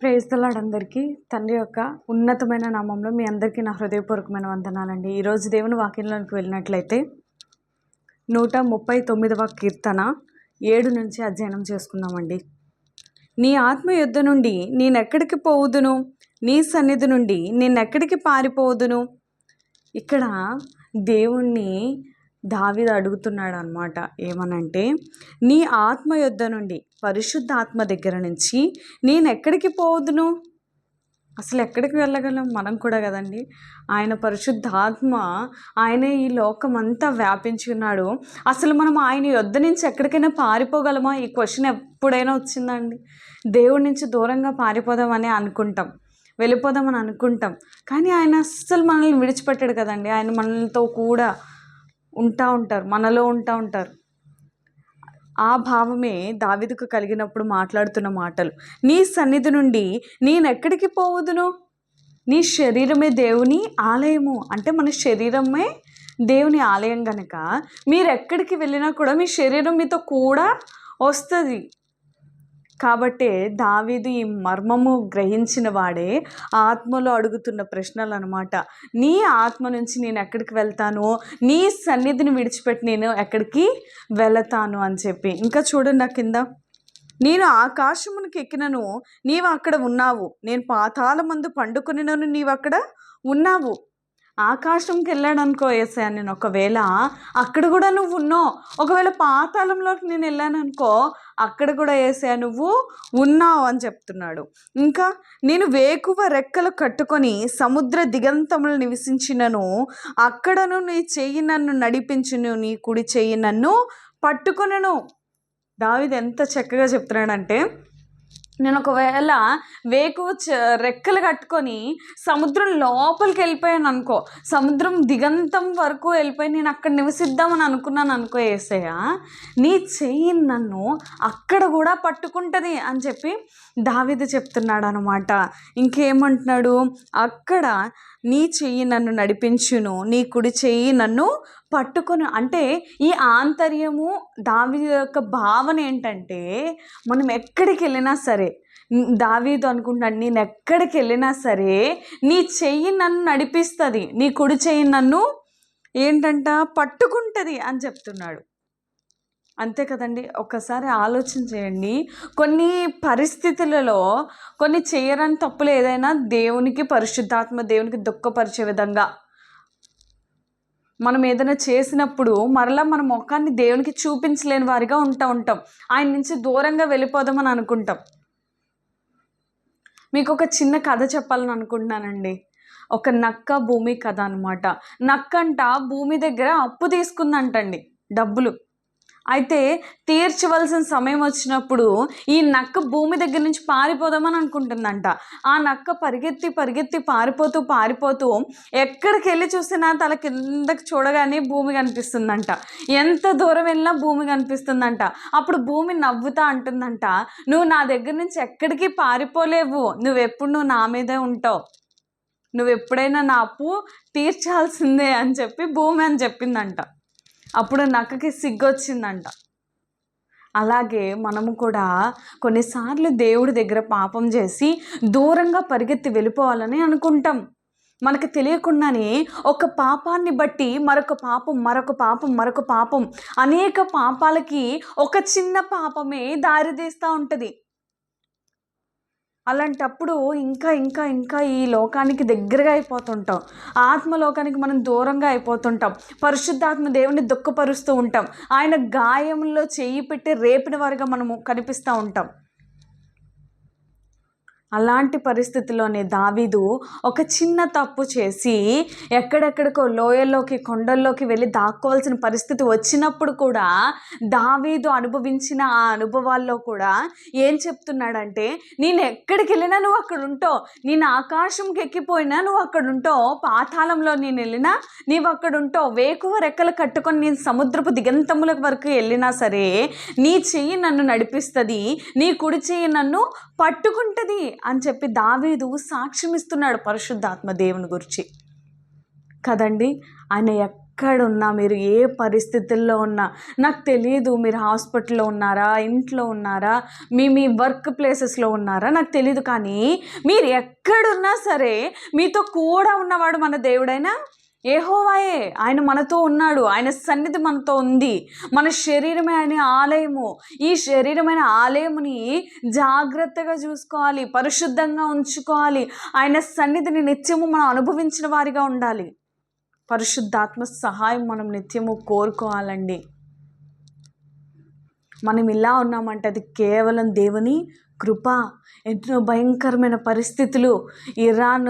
ప్రేస్తలాడందరికీ తండ్రి యొక్క ఉన్నతమైన నామంలో మీ అందరికీ నా హృదయపూర్వకమైన వందనాలండి. ఈరోజు దేవుని వాక్యంలోనికి వెళ్ళినట్లయితే నూట ముప్పై తొమ్మిదవ కీర్తన ఏడు నుంచి అధ్యయనం చేసుకుందామండి. నీ ఆత్మ యుద్ధ నుండి నేనెక్కడికి పోవుదును? నీ సన్నిధి నుండి నేనెక్కడికి పారిపోవుదును? ఇక్కడ దేవుణ్ణి దావీదు అడుగుతున్నాడు అనమాట ఏమనంటే నీ ఆత్మ యుద్ధ నుండి పరిశుద్ధ ఆత్మ దగ్గర నుంచి నేను ఎక్కడికి పోదును అసలు ఎక్కడికి వెళ్ళగలం మనం కూడా కదండి? ఆయన పరిశుద్ధ ఆత్మ ఆయనే ఈ లోకం అంతా వ్యాపించి ఉన్నాడు అసలు మనం ఆయన యొద్ద నుంచి ఎక్కడికైనా పారిపోగలమా? ఈ క్వశ్చన్ ఎప్పుడైనా వచ్చిందండి. దేవుడి నుంచి దూరంగా పారిపోదామని అనుకుంటాం వెళ్ళిపోదామని అనుకుంటాం. కానీ ఆయన అస్సలు మనల్ని విడిచిపెట్టాడు కదండి. ఆయన మనతో కూడా ఉంటా ఉంటారు మనలో ఉంటా ఉంటారు. ఆ భావమే దావిదకు కలిగినప్పుడు మాట్లాడుతున్న మాటలు. నీ సన్నిధి నుండి నేను ఎక్కడికి నీ శరీరమే దేవుని ఆలయము. అంటే మన శరీరమే దేవుని ఆలయం కనుక మీరు ఎక్కడికి వెళ్ళినా కూడా మీ శరీరం మీతో కూడా వస్తుంది. కాబట్టే దావీదు ఈ మర్మము గ్రహించిన వాడే ఆత్మలో అడుగుతున్న ప్రశ్నలు అనమాట నీ ఆత్మ నుంచి నేను ఎక్కడికి వెళ్తాను? నీ సన్నిధిని విడిచిపెట్టి నేను ఎక్కడికి వెళతాను అని చెప్పి. ఇంకా చూడండి నా కింద. నేను ఆకాశమునికి ఎక్కినను నీవు అక్కడ ఉన్నావు. నేను పాతాల మందు నీవు అక్కడ ఉన్నావు. ఆకాశంకి వెళ్ళాడు అనుకో ఏసా నేను ఒకవేళ అక్కడ కూడా నువ్వు ఉన్నావు ఒకవేళ పాతాళంలోకి నేను వెళ్ళాను అనుకో అక్కడ కూడా వేసా నువ్వు ఉన్నావు అని చెప్తున్నాడు. ఇంకా నేను వేకువ రెక్కలు కట్టుకొని సముద్ర దిగంతములు నివసించినను అక్కడను నీ చెయ్యి నన్ను నడిపించును నీ కుడి చెయ్యి నన్ను పట్టుకొనను. దావిది ఎంత చక్కగా చెప్తున్నాడంటే నేను ఒకవేళ వేకు చ రెక్కలు కట్టుకొని సముద్రం లోపలికి వెళ్ళిపోయాను అనుకో సముద్రం దిగంతం వరకు వెళ్ళిపోయి నేను అక్కడ నివసిద్దామని అనుకున్నాను అనుకో ఏసయ్య నీ చెయ్యి నన్ను అక్కడ కూడా పట్టుకుంటుంది అని చెప్పి దావిది చెప్తున్నాడు అనమాట ఇంకేమంటున్నాడు? అక్కడ నీ చెయ్యి నన్ను నడిపించును నీ కుడి చెయ్యి నన్ను పట్టుకొని. అంటే ఈ ఆంతర్యము దావి యొక్క భావన ఏంటంటే మనం ఎక్కడికి వెళ్ళినా సరే దావీదు అనుకుంటాను నేను ఎక్కడికి వెళ్ళినా సరే నీ చెయ్యి నన్ను నడిపిస్తుంది నీ కుడి చెయ్యి నన్ను ఏంటంట పట్టుకుంటుంది అని చెప్తున్నాడు. అంతే కదండి. ఒక్కసారి ఆలోచన చేయండి. కొన్ని పరిస్థితులలో కొన్ని చేయరని తప్పులు ఏదైనా దేవునికి పరిశుద్ధాత్మ దేవునికి దుఃఖపరిచే విధంగా. మనం ఏదైనా చేసినప్పుడు మరలా మన ముఖాన్ని దేవునికి చూపించలేని వారిగా ఉంటా ఉంటాం. ఆయన నుంచి దూరంగా వెళ్ళిపోదామని అనుకుంటాం. మీకు ఒక చిన్న కథ చెప్పాలని అనుకుంటున్నానండి. ఒక నక్క భూమి కథ అనమాట నక్క అంట భూమి దగ్గర అప్పు తీసుకుందంటండి. డబ్బులు. అయితే తీర్చవలసిన సమయం వచ్చినప్పుడు ఈ నక్క భూమి దగ్గర నుంచి పారిపోదామని అనుకుంటుందంట. ఆ నక్క పరిగెత్తి పరిగెత్తి పారిపోతూ పారిపోతూ ఎక్కడికి వెళ్ళి చూసినా తల కిందకి చూడగానే భూమి కనిపిస్తుందంట. ఎంత దూరం వెళ్ళినా భూమి కనిపిస్తుందంట. అప్పుడు భూమి నవ్వుతా అంటుందంట. నువ్వు నా దగ్గర నుంచి ఎక్కడికి పారిపోలేవు. నువ్వెప్పుడు నువ్వు నా మీదే ఉంటావు. నువ్వు ఎప్పుడైనా నా అప్పు తీర్చాల్సిందే అని చెప్పి భూమి అని చెప్పిందంట. అప్పుడు నక్కకి సిగ్గొచ్చిందంట. అలాగే మనము కూడా కొన్నిసార్లు దేవుడి దగ్గర పాపం చేసి దూరంగా పరిగెత్తి వెళ్ళిపోవాలని అనుకుంటాం. మనకు తెలియకుండానే ఒక పాపాన్ని బట్టి మరొక పాపం మరొక పాపం మరొక పాపం అనేక పాపాలకి ఒక చిన్న పాపమే దారితీస్తూ ఉంటుంది. అలాంటప్పుడు ఇంకా ఇంకా ఇంకా ఈ లోకానికి దగ్గరగా అయిపోతుంటాం. ఆత్మలోకానికి మనం దూరంగా అయిపోతుంటాం. పరిశుద్ధాత్మ దేవుని దుఃఖపరుస్తూ ఉంటాం. ఆయన గాయంలో చేయి పెట్టి రేపిన వారిగా మనము కనిపిస్తూ ఉంటాం. అలాంటి పరిస్థితిలోనే దావీదు ఒక చిన్న తప్పు చేసి ఎక్కడెక్కడికో లోయల్లోకి కొండల్లోకి వెళ్ళి దాక్కోవాల్సిన పరిస్థితి వచ్చినప్పుడు కూడా దావీదు అనుభవించిన ఆ అనుభవాల్లో కూడా ఏం చెప్తున్నాడంటే నేను ఎక్కడికి వెళ్ళినా నువ్వు అక్కడ ఉంటావు. నేను ఆకాశంకి ఎక్కిపోయినా నువ్వు అక్కడ ఉంటావు. పాతాళంలో నేను వెళ్ళినా నీవు అక్కడ ఉంటావు. వేకువ రెక్కలు కట్టుకొని నేను సముద్రపు దిగంతముల వరకు వెళ్ళినా సరే నీ చెయ్యి నన్ను నడిపిస్తుంది. నీ కుడి చెయ్యి నన్ను పట్టుకుంటుంది. అని చెప్పి దావీదు సాక్ష్యం ఇస్తున్నాడు పరిశుద్ధాత్మ దేవుని గురించి. కదండి? ఆయన ఎక్కడున్నా మీరు ఏ పరిస్థితుల్లో ఉన్నా నాకు తెలియదు మీరు హాస్పిటల్లో ఉన్నారా ఇంట్లో ఉన్నారా మీ మీ వర్క్ ప్లేసెస్లో ఉన్నారా నాకు తెలియదు కానీ మీరు ఎక్కడున్నా సరే మీతో కూడా ఉన్నవాడు మన దేవుడైనా? ఏహోవాయే ఆయన మనతో ఉన్నాడు ఆయన సన్నిధి మనతో ఉంది. మన శరీరమే ఆయన ఆలయము. ఈ శరీరమైన ఆలయముని జాగ్రత్తగా చూసుకోవాలి పరిశుద్ధంగా ఉంచుకోవాలి. ఆయన సన్నిధిని నిత్యము మనం అనుభవించిన వారిగా ఉండాలి. పరిశుద్ధాత్మ సహాయం మనం నిత్యము కోరుకోవాలండి. మనం ఇలా ఉన్నామంటే అది కేవలం దేవుని కృప ఎన్నో భయంకరమైన పరిస్థితులు. ఇరాన్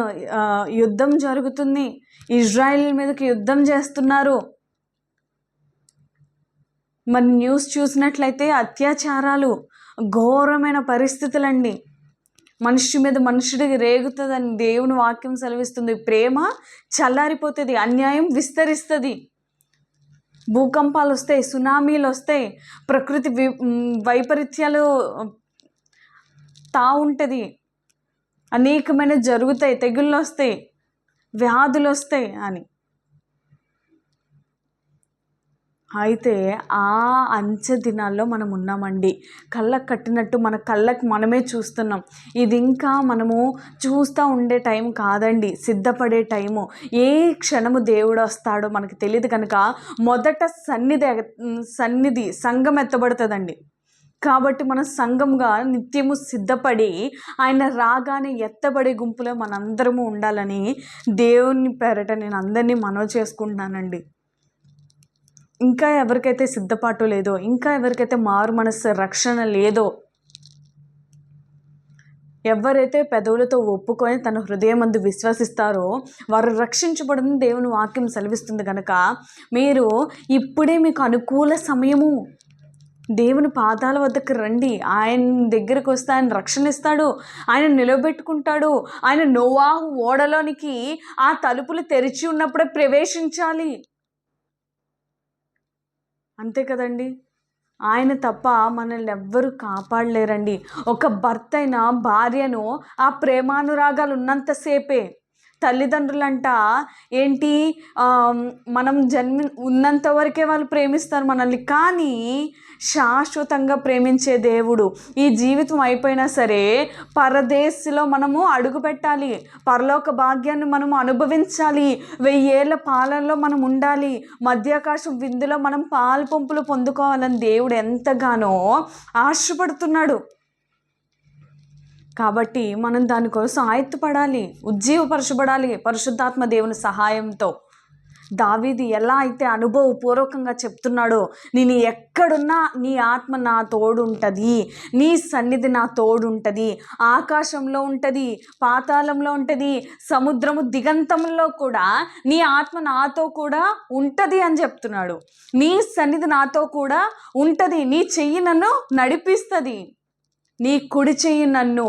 యుద్ధం జరుగుతుంది. ఇజ్రాయెల్ మీదకి యుద్ధం చేస్తున్నారు. మరి న్యూస్ చూసినట్లయితే అత్యాచారాలు ఘోరమైన పరిస్థితులండి. మనిషి మీద మనుషుడికి రేగుతుందని దేవుని వాక్యం సెలవిస్తుంది. ప్రేమ చల్లారిపోతుంది అన్యాయం విస్తరిస్తుంది. భూకంపాలు వస్తాయి సునామీలు వస్తాయి. ప్రకృతి వి వైపరీత్యాలు వస్తూ ఉంటుంది. అనేకమైన జరుగుతాయి తెగుళ్ళు వస్తాయి వ్యాధులు వస్తాయి అని. అయితే ఆ అంచె దినాల్లో మనం ఉన్నామండి. కళ్ళకు కట్టినట్టు మన కళ్ళకు మనమే చూస్తున్నాం. ఇది ఇంకా మనము చూస్తూ ఉండే టైం కాదండి. సిద్ధపడే టైము. ఏ క్షణము దేవుడు వస్తాడో మనకు తెలియదు కనుక మొదట సన్నిధి సన్నిధి సంఘం ఎత్తబడుతుందండి. కాబట్టి మన సంఘంగా నిత్యము సిద్ధపడి ఆయన రాగానే ఎత్తబడే గుంపులో మనందరము ఉండాలని దేవుని పేరట నేను అందరినీ మనవి చేసుకుంటున్నానండి. ఇంకా ఎవరికైతే సిద్ధపాటు లేదో ఇంకా ఎవరికైతే మారు మనస్సు రక్షణ లేదో ఎవరైతే పెదవులతో ఒప్పుకొని తన హృదయం అందు విశ్వసిస్తారో వారు రక్షించబడిన దేవుని వాక్యం సెలవిస్తుంది కనుక మీరు ఇప్పుడే మీకు అనుకూల సమయము దేవుని పాదాల వద్దకు రండి. ఆయన దగ్గరకు వస్తే ఆయన రక్షణ ఇస్తాడు ఆయన నిలబెట్టుకుంటాడు. ఆయన నోవాహు ఓడలోనికి ఆ తలుపులు తెరిచి ఉన్నప్పుడే ప్రవేశించాలి. అంతే కదండి? ఆయన తప్ప మనల్ని ఎవ్వరూ కాపాడలేరండి. ఒక భర్త అయిన భార్యను ఆ ప్రేమానురాగాలు ఉన్నంతసేపే తల్లిదండ్రులంట ఏంటి మనం జన్మి ఉన్నంత వరకే వాళ్ళు ప్రేమిస్తారు మనల్ని. కానీ శాశ్వతంగా ప్రేమించే దేవుడు ఈ జీవితం అయిపోయినా సరే పరదేశిలో మనము అడుగు పెట్టాలి. పరలోక భాగ్యాన్ని మనము అనుభవించాలి. వెయ్యేళ్ళ పాలనలో మనం ఉండాలి. మధ్యాకాశం విందులో మనం పాలు పంపులు పొందుకోవాలని దేవుడు ఎంతగానో ఆశపడుతున్నాడు. కాబట్టి మనం దానికోసం ఆయత్తపడాలి ఉజ్జీవపరచబడాలి పరిశుద్ధాత్మ దేవుని సహాయంతో. దావీది ఎలా అయితే అనుభవపూర్వకంగా చెప్తున్నాడో నేను ఎక్కడున్నా నీ ఆత్మ నా తోడు ఉంటుంది నీ సన్నిధి నా తోడు ఉంటుంది ఆకాశంలో ఉంటుంది పాతాళంలో ఉంటుంది సముద్రము దిగంతంలో కూడా నీ ఆత్మ నాతో కూడా ఉంటుంది అని చెప్తున్నాడు. నీ సన్నిధి నాతో కూడా ఉంటుంది నీ చెయ్యి నన్ను నడిపిస్తుంది. నీ కుడి చెయ్యి నన్ను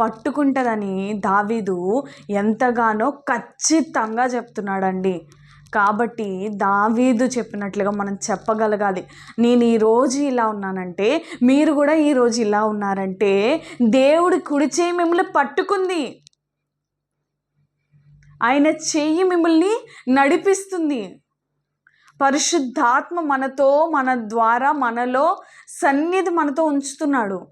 పట్టుకుంటుందని దావీదు ఎంతగానో ఖచ్చితంగా చెప్తున్నాడండి. కాబట్టి దావీదు చెప్పినట్లుగా మనం చెప్పగలగాలి. నేను ఈరోజు ఇలా ఉన్నానంటే మీరు కూడా ఈరోజు ఇలా ఉన్నారంటే దేవుడి కుడి చేయి మిమ్మల్ని పట్టుకుంది. ఆయన చెయ్యి మిమ్మల్ని నడిపిస్తుంది. పరిశుద్ధాత్మ మనతో మన ద్వారా మనలో సన్నిధి మనతో ఉంచుతున్నాడు.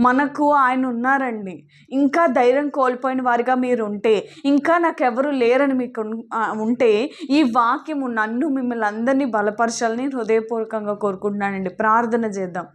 మనకు ఆయన ఉన్నారండి. ఇంకా ధైర్యం కోల్పోయిన వారిగా మీరు ఉంటే ఇంకా నాకెవరు లేరని మీకు ఉంటే ఈ వాక్యము నన్ను మిమ్మల్ని అందరినీ బలపరచాలని హృదయపూర్వకంగా కోరుకుంటున్నానండి. ప్రార్థన చేద్దాం.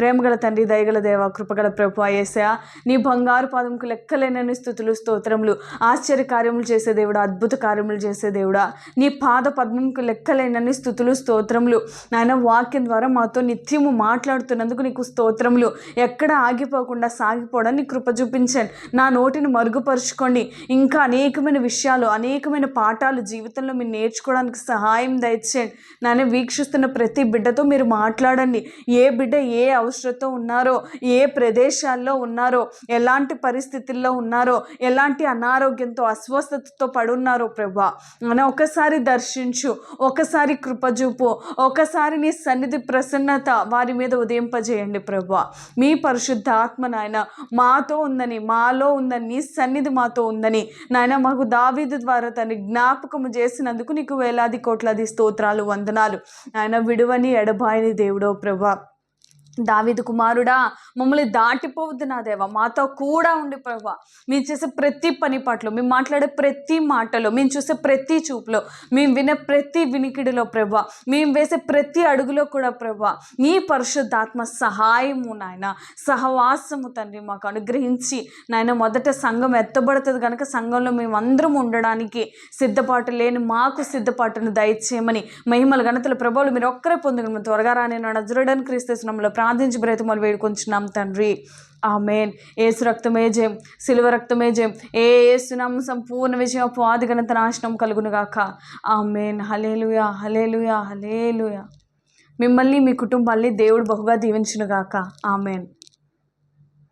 ప్రేమగల తండ్రి దయగల దేవ కృపగల ప్రభు అయ్యేసా నీ బంగారు పాదంకు లెక్కలేనని స్థుతులు స్తోత్రములు ఆశ్చర్య కార్యములు చేసే దేవుడా అద్భుత కార్యములు చేసే దేవుడా. నీ పాద పద్మంకు లెక్కలేనని స్థుతులు స్తోత్రములు. నాయన వాక్యం ద్వారా మాతో నిత్యము మాట్లాడుతున్నందుకు నీకు స్తోత్రములు. ఎక్కడ ఆగిపోకుండా సాగిపోవడం నీ కృప చూపించండి. నా నోటిని మరుగుపరుచుకోండి. ఇంకా అనేకమైన విషయాలు అనేకమైన పాఠాలు జీవితంలో మీరు నేర్చుకోవడానికి సహాయం దయచేయండి. నాయన వీక్షిస్తున్న ప్రతి బిడ్డతో మీరు మాట్లాడండి. ఏ బిడ్డ ఏ అవసరం అవసరతో ఉన్నారో ఏ ప్రదేశాల్లో ఉన్నారో ఎలాంటి పరిస్థితుల్లో ఉన్నారో ఎలాంటి అనారోగ్యంతో అస్వస్థతతో పడున్నారో ప్రభా అని ఒకసారి దర్శించు ఒకసారి కృపజూపు ఒకసారి నీ సన్నిధి ప్రసన్నత వారి మీద ఉదయింపజేయండి ప్రభా. మీ పరిశుద్ధ ఆత్మ నాయన మాతో ఉందని మాలో ఉందని నీ సన్నిధి మాతో ఉందని నాయన మాకు దావీదు ద్వారా తన జ్ఞాపకము చేసినందుకు నీకు వేలాది కోట్లాది స్తోత్రాలు వందనాలు. ఆయన విడువని ఎడబాయని దేవుడో ప్రభా. దావిదు కుమారుడా మమ్మల్ని దాటిపోవద్దు నా దేవ. మాతో కూడా ఉండి ప్రభా మేము చేసే ప్రతి పని పట్ల మేము మాట్లాడే ప్రతి మాటలో మేము చూసే ప్రతి చూపులో మేము వినే ప్రతి వినికిడిలో ప్రభా మేము వేసే ప్రతి అడుగులో కూడా ప్రభా నీ పరిశుద్ధాత్మ సహాయము నాయన సహవాసము తండ్రి మాకు అనుగ్రహించి నాయన మొదట సంఘం ఎత్తబడుతుంది కనుక సంఘంలో మేము అందరం ఉండడానికి సిద్ధపాటు లేని మాకు సిద్ధపాటును దయచేయమని మహిమల గణతల ప్రభావాలు మీరు ఒక్కరే పొందుకుని త్వరగా రాని నజరుడని క్రీస్తునామంలో ప్రార్థించి బ్రతిమలు వేడుకొంచున్నాం తండ్రి. ఆమెన్. ఏసు రక్తమే జయం. శిలువ రక్తమే జయం. ఏ ఏసునాం సంపూర్ణ విజయం అపవాది గణత నాశనం కలుగునుగాక. ఆమెన్. హలేలుయా హలేలుయా హలేలుయా మిమ్మల్ని మీ కుటుంబాల్ని దేవుడు బహుగా దీవించునుగాక. ఆమెన్.